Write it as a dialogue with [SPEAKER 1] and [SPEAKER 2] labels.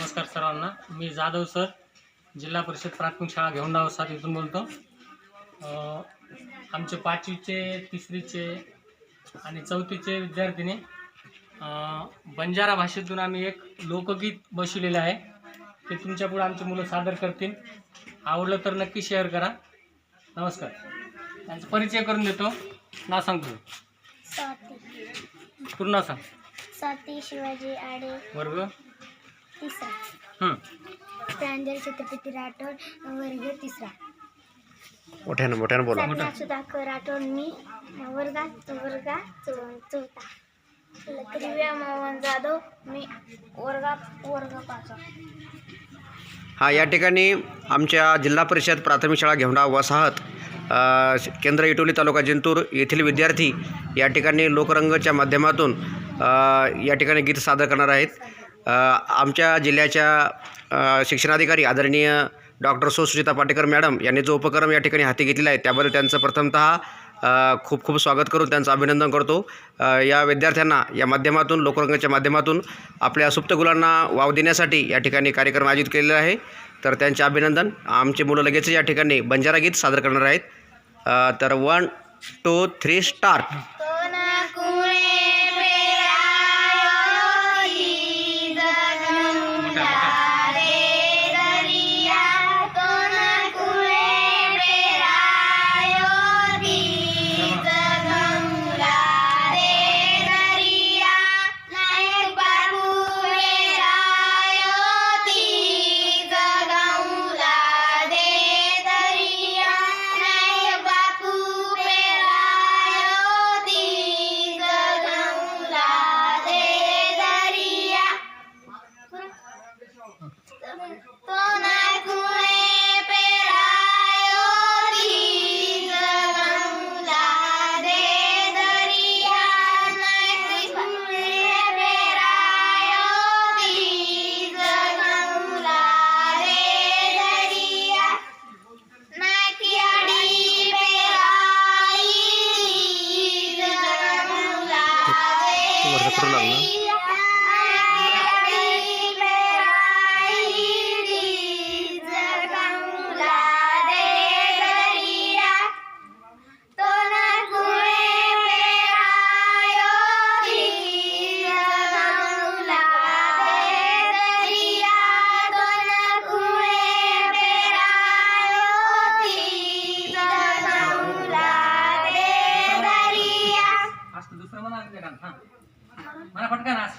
[SPEAKER 1] नमस्कार सर्वांना. मी जाधव सर जिल्हा परिषद प्राथमिक शाळा घेऊन सात इथून बोलतो. आमचे पाचवीचे तिसरीचे आणि चौथीचे विद्यार्थिनी बंजारा भाषेतून आम्ही एक लोकगीत बसवलेलं आहे. ते तुमच्यापुढे आमची मुलं सादर करतील. आवडलं तर नक्की शेअर करा. नमस्कार. त्यांचा परिचय करून देतो. नाव सांगतो
[SPEAKER 2] स्वाती.
[SPEAKER 1] पूर्ण सांग.
[SPEAKER 2] स्वाती शिवाजी आडे.
[SPEAKER 1] वर्ग
[SPEAKER 2] तिसरा.
[SPEAKER 1] हं.
[SPEAKER 2] प्रांजल छत्रपती राठोड वर्ग तिसरा.
[SPEAKER 3] मोठ्यानं मोठ्यानं बोला.
[SPEAKER 2] सपना सुधाकर राठोड मी. वर्गात चौ- चौथा. मोहन जाधव मी. वर्गात वर्ग पाचवा.
[SPEAKER 3] हा या ठिकाणी आमच्या जिल्हा परिषद प्राथमिक शाळा घेवडा वसाहत केंद्र इटोली तालुका जिंतूर येथील विद्यार्थी या ठिकाणी लोकरंगच्या माध्यमातून अ, या ठिकाणी गीत सादर करणार आहेत. आमच्या जिल्ह्याच्या शिक्षणाधिकारी आदरणीय डॉक्टर सुश्रिता पाटेकर मॅडम यांनी जो उपक्रम या ठिकाणी हाती घेतलेला आहे त्याबद्दल त्यांचं प्रथमतः खूप खूप स्वागत करून त्यांचं अभिनंदन करतो. या विद्यार्थ्यांना या माध्यमातून लोकरंगाच्या माध्यमातून आपल्या सुप्त गुलांना वाव देण्यासाठी या ठिकाणी कार्यक्रम आयोजित केलेला आहे. तर त्यांचे अभिनंदन. आमची मुलं लगेच या ठिकाणी बंजारा गीत सादर करणार आहेत. तर वन टू थ्री स्टार्ट করলাম না
[SPEAKER 1] Hasta dos semanas de ganas. మన పట్టుక రాసి